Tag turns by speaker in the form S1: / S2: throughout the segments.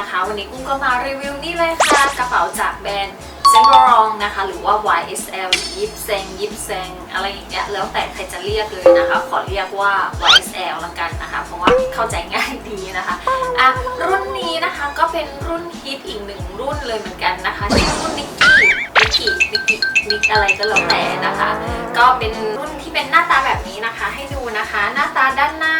S1: นะคะ วันนี้กุ้งก็มารีวิวนี่เลยค่ะกระเป๋าจากแบรนด์เซนบรองนะคะ หรือว่า YSL ยิปเซงยิปเซงอะไรอย่างเงี้ยแล้วแต่ใครจะเรียกเลยนะคะ ขอเรียกว่า YSL ละกันนะคะ เพราะว่าเข้าใจง่ายดีนะคะอะรุ่นนี้นะคะก็เป็นรุ่นฮิตอีกหนึ่งรุ่นเลยเหมือนกันนะคะชื่อรุ่นนิกกี้นิกกี้นิกกี้นิกอะไรก็แล้วแต่นะคะ ก็เป็นรุ่นที่เป็นหน้าตาแบบนี้นะคะ ให้ดูนะคะ หน้าตาด้านหน้า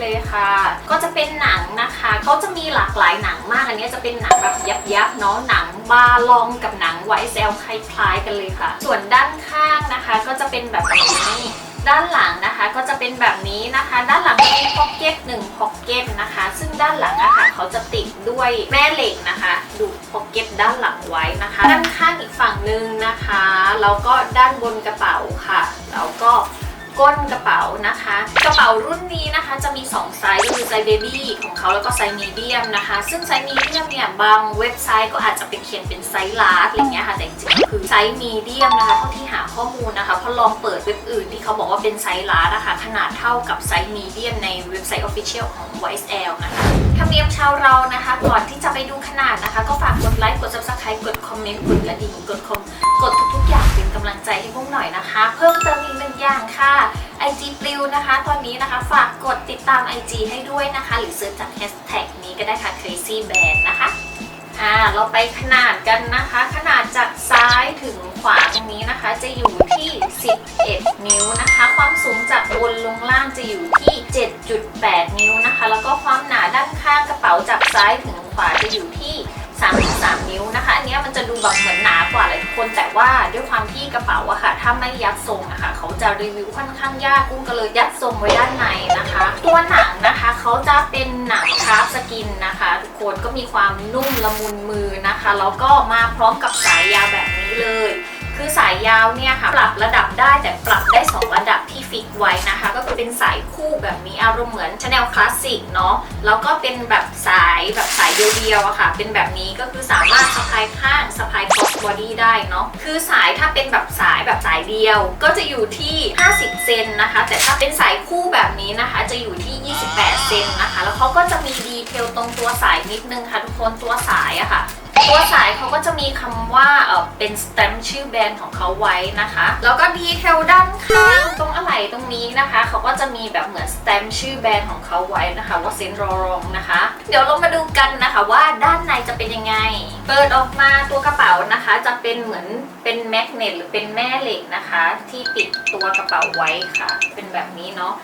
S1: เป็นแบบนี้เลยค่ะ ก็จะเป็นหนังนะคะเขาจะมีหลากหลายหนังมากอันนี้จะเป็นหนังแบบยับยับเนาะหนังบาลองกับหนัง YSL คล้ายๆกันเลยค่ะ ส่วนด้านข้างนะคะ ก็จะเป็นแบบนี้ด้านหลังนะคะก็จะเป็นแบบนี้นะคะ ด้านหลังมีพ็อกเก็ตหนึ่งพ็อกเก็ตนะคะ ซึ่งด้านหลังอะค่ะเขาจะติดด้วยแม่เหล็กนะคะ ดูพ็อกเก็ตด้านหลังไว้นะคะ ด้านข้างอีกฝั่งหนึ่งนะคะแล้วก็ด้านบนกระเป๋าค่ะ แล้วก็ ก้นกระเป๋านะคะ กระเป๋ารุ่นนี้นะคะจะมี 2 ไซส์ก็คือไซส์เบบี้ของเขาแล้วก็ไซส์มีเดียมนะคะ ซึ่งไซส์มีเดียมเนี่ยบางเว็บไซต์ก็อาจจะเป็นเขียนเป็นไซส์ลาร์จอะไรเงี้ยค่ะแต่จริงๆคือไซส์มีเดียมนะคะเท่าที่หาข้อมูลนะคะพราะลองเปิดเว็บอื่นที่เขาบอกว่าเป็นไซส์ลาร์จนะคะขนาดเท่ากับไซส์มีเดียมในเว็บไซต์ Official ของ YSL นะคะธรรมเนียมชาวเรานะคะ ก่อนที่จะไปดูขนาดนะคะ ก็ฝากกดไลค์กด subscribe กดคอมเมนต์กดกระดิ่งกดคอมกดทุกๆ ลังใจให้พวกหน่อยนะคะ เพิ่มเติมอีกหนึ่งอย่างค่ะ IG ปลิวนะคะ ตอนนี้นะคะฝากกดติดตาม IG ให้ด้วยนะคะ หรือเสิร์ชจากแฮชแท็กนี้ก็ได้ค่ะ crazy band นะคะอ่าเราไปขนาดกันนะคะ ขนาดจากซ้ายถึงขวาตรงนี้นะคะ จะอยู่ที่ 11 นิ้วนะคะ ความสูงจากบนลงล่างจะอยู่ที่ 7.8 นิ้วนะคะ แล้วก็ความหนาด้านข้างกระเป๋าจากซ้ายถึง ว่าด้วยความที่กระเป๋าอะค่ะถ้าไม่ยัดทรงอะค่ะเขาจะรีวิวค่อนข้างยากกุ้งก็เลยยัดทรงไว้ด้านในนะคะ ตัวหนังนะคะเขาจะเป็นหนังคราฟสกินนะคะทุกคนก็มีความนุ่มละมุนมือนะคะแล้วก็มาพร้อมกับสายยาวแบบนี้เลย คือสายยาวเนี่ยค่ะปรับระดับได้แต่ปรับได้ 2 ระดับที่ฟิกไว้นะคะ ก็คือเป็นสายคู่แบบนี้อารมณ์เหมือนชาแนลคลาสสิกเนาะแล้วก็เป็นแบบสายแบบสายเดียวๆอะค่ะ เป็นแบบนี้ก็คือสามารถสะพายข้างสะพายคอสบอดี้ได้เนาะคือสายถ้าเป็นแบบสายแบบสายเดียว ก็จะอยู่ที่ 50 เซนนะคะ แต่ถ้าเป็นสายคู่แบบนี้นะคะ จะอยู่ที่ 28 เซนนะคะ แล้วเขาก็จะมีดีเทลตรงตัวสายนิดนึงค่ะทุกคนตัวสายอะค่ะตัวสายเขาก็จะมีคำว่าเออเป็นส t ตมชื่อแบรนด์ของเขาไว้นะคะ แล้วก็ดีเทลด้านข้างตรงอะไหล่ตรงนี้นะคะเขาก็จะมีแบบเหมือนส t ตมชื่อแบรนด์ของเขาไว้นะคะ ว่าเซนรอรองนะคะ เดี๋ยวเรามาดูกันนะคะว่าด้านในจะเป็นยังไง เปิดออกมาตัวกระเป๋านะคะ จะเป็นเหมือนเป็นแมกเนตหรือเป็นแม่เหล็กนะคะ ที่ติดตัวกระเป๋าไว้ค่ะ เป็นแบบนี้เนาะ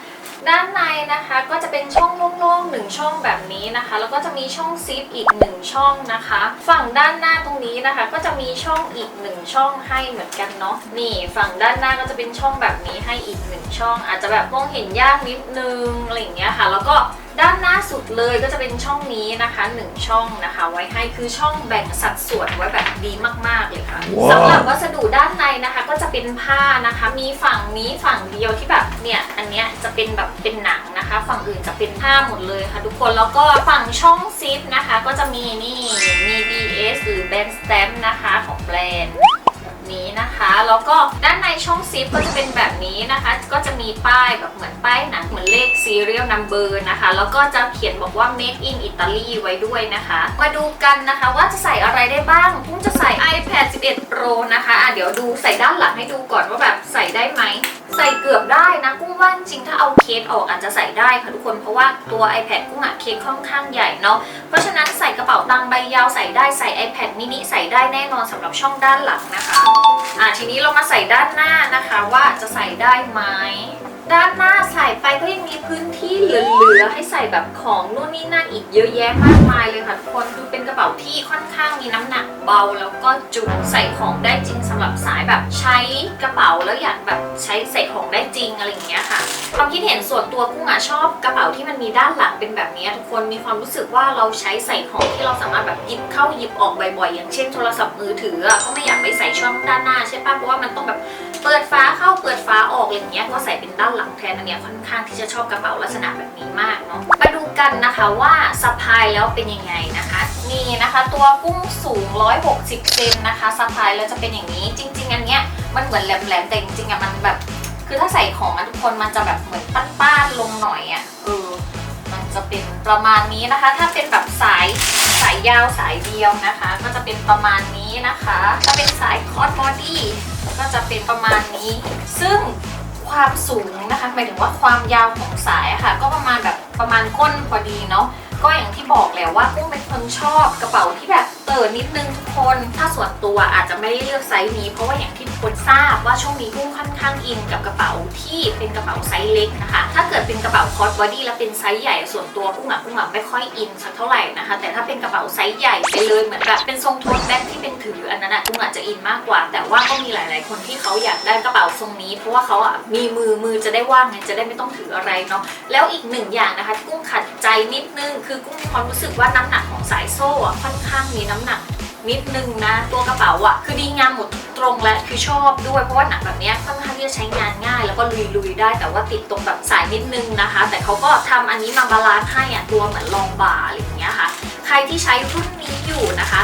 S1: ด้านในนะคะก็จะเป็นช่องโล่งๆหนึ่งช่องแบบนี้นะคะ แล้วก็จะมีช่องซิปอีกหนึ่งช่องนะคะ ฝั่งด้านหน้าตรงนี้นะคะ ก็จะมีช่องอีกหนึ่งช่องให้เหมือนกันเนาะนี่ฝั่งด้านหน้าก็จะเป็นช่องแบบนี้ให้อีกหนึ่งช่อง อาจจะแบบมองเห็นยากนิดนึงอะไรอย่างเงี้ยค่ะ แล้วก็ ด้านหน้าสุดเลยก็จะเป็นช่องนี้นะคะหนึ่งช่องนะคะ ไว้ให้คือช่องแบ่งสัดส่วนไว้แบบดีมาก ๆ เลยค่ะ
S2: ว้าว
S1: สำหรับวัสดุด้านในนะคะ ก็จะเป็นผ้านะคะ มีฝั่งนี้ฝั่งเดียวที่แบบเนี่ยอันเนี้ยจะเป็นแบบเป็นหนังนะคะ ฝั่งอื่นจะเป็นผ้าหมดเลยค่ะ ทุกคนแล้วก็ฝั่งช่องซิปนะคะ ก็จะมีนี่มี BS หรือ Band Stamp นะคะของแบรนด์แบบ นี้นะคะ แล้วก็ด้านในช่องซิปก็จะเป็นแบบนี้นะคะ ก็จะมีป้ายแบบเหมือนป้ายหนังเหมือนเลข serial number นะคะ แล้วก็จะเขียนบอกว่า made in Italy ไว้ด้วยนะคะ มาดูกันนะคะว่าจะใส่อะไรได้บ้างพุ่งจะใส่ iPad 11 Pro นะคะอะเดี๋ยวดูใส่ด้านหลังให้ดูก่อนว่าแบบใส่ได้ไหมใส่เกือบได้นะกุ้งว่าจริงถ้าเอาเคสออกอาจจะใส่ได้ค่ะทุกคนเพราะว่าตัว iPad กุ้งอะเคสค่อนข้างใหญ่เนาะเพราะฉะนั้นใส่กระเป๋าตังใบยาวใส่ได้ใส่ iPad mini ใส่ได้แน่นอนสำหรับช่องด้านหลังนะคะอะทีนี้เรามาใส่ด้านหน้านะคะว่าจะใส่ได้ไหม ด้านหน้าใส่ไปก็ยังมีพื้นที่เหลือๆให้ใส่แบบของนู่นนี่นั่นอีกเยอะแยะมากมายเลยค่ะทุกคนคือเป็นกระเป๋าที่ค่อนข้างมีน้ำหนักเบาแล้วก็จุใส่ของได้จริงสำหรับสายแบบใช้กระเป๋าแล้วอยากแบบใช้ใส่ของได้จริงอะไรอย่างเงี้ยค่ะความคิดเห็นส่วนตัวกุ้งอะชอบกระเป๋าที่มันมีด้านหลังเป็นแบบนี้ทุกคนมีความรู้สึกว่าเราใช้ใส่ของที่เราสามารถแบบหยิบเข้าหยิบออกบ่อยๆอย่างเช่นโทรศัพท์มือถือก็ไม่อยากไปใส่ช่องด้านหน้าใช่ปะเพราะว่ามันต้องแบบ เปิดฟ้าเข้าเปิดฟ้าออกอะไรอย่างเงี้ยก็ใส่เป็นด้านหลังแทนอันเนี้ยค่อนข้างที่จะชอบกระเป๋าลักษณะแบบนี้มากเนาะมาดูกันนะคะว่าสะพายแล้วเป็นยังไงนะคะนี่นะคะตัวกุ้งสูง 160เซนนะคะสะพายแล้วจะเป็นอย่างนี้ จริง ๆ อันเนี้ยมันเหมือนแหลมๆแต่จริงๆอะมันแบบ คือถ้าใส่ของอะทุกคนมันจะแบบเหมือนป้านๆลงหน่อยอะเออมันจะเป็นประมาณนี้นะคะ ถ้าเป็นแบบสายสายยาวสายเดียวนะคะ ก็จะเป็นประมาณนี้ นะคะ ถ้าเป็นสายคอร์สบอดี้ก็จะเป็นประมาณนี้ ซึ่งความสูงนะคะหมายถึงว่าความยาวของสายะค่ะ ก็ประมาณแบบประมาณก้นพอดีเนาะก็อย่างที่บอกแล้วว่ากุ้งเป็นคนชอบกระเป๋าที่แบบเติร์นิดนึง คนถ้าส่วนตัวอาจจะไม่ได้เลือกไซส์นี้เพราะว่าอย่างที่ทุกคนทราบว่าช่วงนี้กุ้งค่อนข้างอินกับกระเป๋าที่เป็นกระเป๋าไซส์เล็กนะคะ ถ้าเกิดเป็นกระเป๋าคอสบอดี้แล้วเป็นไซส์ใหญ่ส่วนตัวกุ้งอะกุ้งอะไม่ค่อยอินสักเท่าไหร่นะคะ แต่ถ้าเป็นกระเป๋าไซส์ใหญ่ไปเลยเหมือนแบบเป็นทรงโทนแบ็คที่เป็นถืออันนั้นอะกุ้งอาจจะอินมากกว่า แต่ว่าก็มีหลาย ๆ คนที่เขาอยากได้กระเป๋าทรงนี้ เพราะว่าเขาอะมีมือมือจะได้ว่างไงจะได้ไม่ต้องถืออะไรเนาะแล้วอีกหนึ่งอย่างนะคะที่กุ้งขัดใจนิดนึงคือกุ้งมีความรู้สึกว่าน้ำหนักของสายโซ่อะค่อนข้างมีน้ำหนัก นิดนึงนะ ตัวกระเป๋าอะคือดีงามหมดตรงและคือชอบด้วยเพราะว่าหนังแบบนี้ค่อนข้างที่จะใช้งานง่าย แล้วก็ลุยๆได้แต่ว่าติดตรงแบบสายนิดนึงนะคะ แต่เขาก็ทำอันนี้มาบาลานซ์ให้อะตัวเหมือนรองบ่าอะไรอย่างเงี้ยค่ะ ใครที่ใช้รุ่นนี้อยู่นะคะ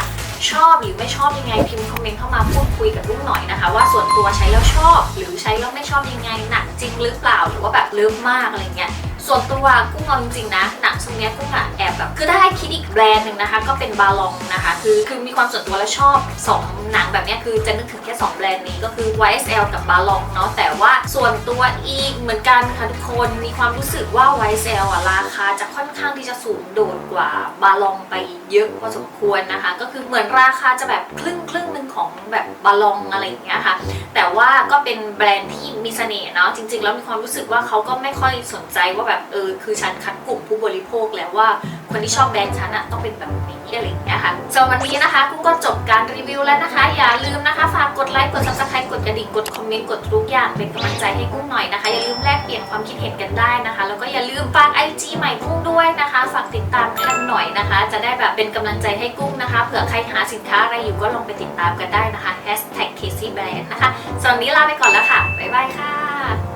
S1: ชอบหรือไม่ชอบยังไงพิมพ์คอมเมนต์เข้ามาพูดคุยกับลูกหน่อยนะคะ ว่าส่วนตัวใช้แล้วชอบ หรือใช้แล้วไม่ชอบยังไงหนักจริงหรือเปล่าหรือว่าแบบเลิฟมากอะไรเงี้ย ส่วนตัวกุ้งเอาจริงๆนะหนังทรงเนี้ยกุ้งอะแอบแบบคือถ้าให้คิดอีกแบรนด์หนึ่งนะคะ ก็เป็นบาลองนะคะ คือคือมีความส่วนตัวและชอบสอง หนังแบบนี้คือจะนึกถึงแค่สองแบรนด์นี้ก็คือ YSL กับบาลองเนาะแต่ว่าส่วนตัวอีกเหมือนกันค่ะทุกคนมีความรู้สึกว่า YSL อะราคาจะค่อนข้างที่จะสูงโดดกว่าบาลองไปเยอะพอสมควรนะคะ ก็คือเหมือนราคาจะแบบครึ่งครึ่งหนึ่งของแบบบาลองอะไรอย่างเงี้ยค่ะ แต่ว่าก็เป็นแบรนด์ที่มีเสน่ห์เนาะจริง ๆ แล้วมีความรู้สึกว่าเขาก็ไม่ค่อยสนใจว่าแบบเออคือฉันคัดกลุ่มผู้บริโภคแล้วว่าคนที่ชอบแบรนด์ฉันอะต้องเป็นแบบนี้ อะไรอย่างเงี้ยค่ะสำหรับวันนี้นะคะกุ้งก็จบการรีวิวแล้วนะคะ อย่าลืมนะคะฝากกดไลค์กด subscribe กดกระดิ่งกดคอมเมนต์กดทุกอย่างเป็นกำลังใจให้กุ้งหน่อยนะคะ อย่าลืมแลกเปลี่ยนความคิดเห็นกันได้นะคะ แล้วก็อย่าลืมฝาก IG ใหม่กุ้งด้วยนะคะฝากติดตามกันหน่อยนะคะ จะได้แบบเป็นกำลังใจให้กุ้งนะคะเผื่อใครหาสินค้าอะไรอยู่ก็ลองไปติดตามกันได้นะคะ Casey Brand นะคะสำหรับวันนี้ลาไปก่อนแล้วค่ะบ๊ายบายค่ะ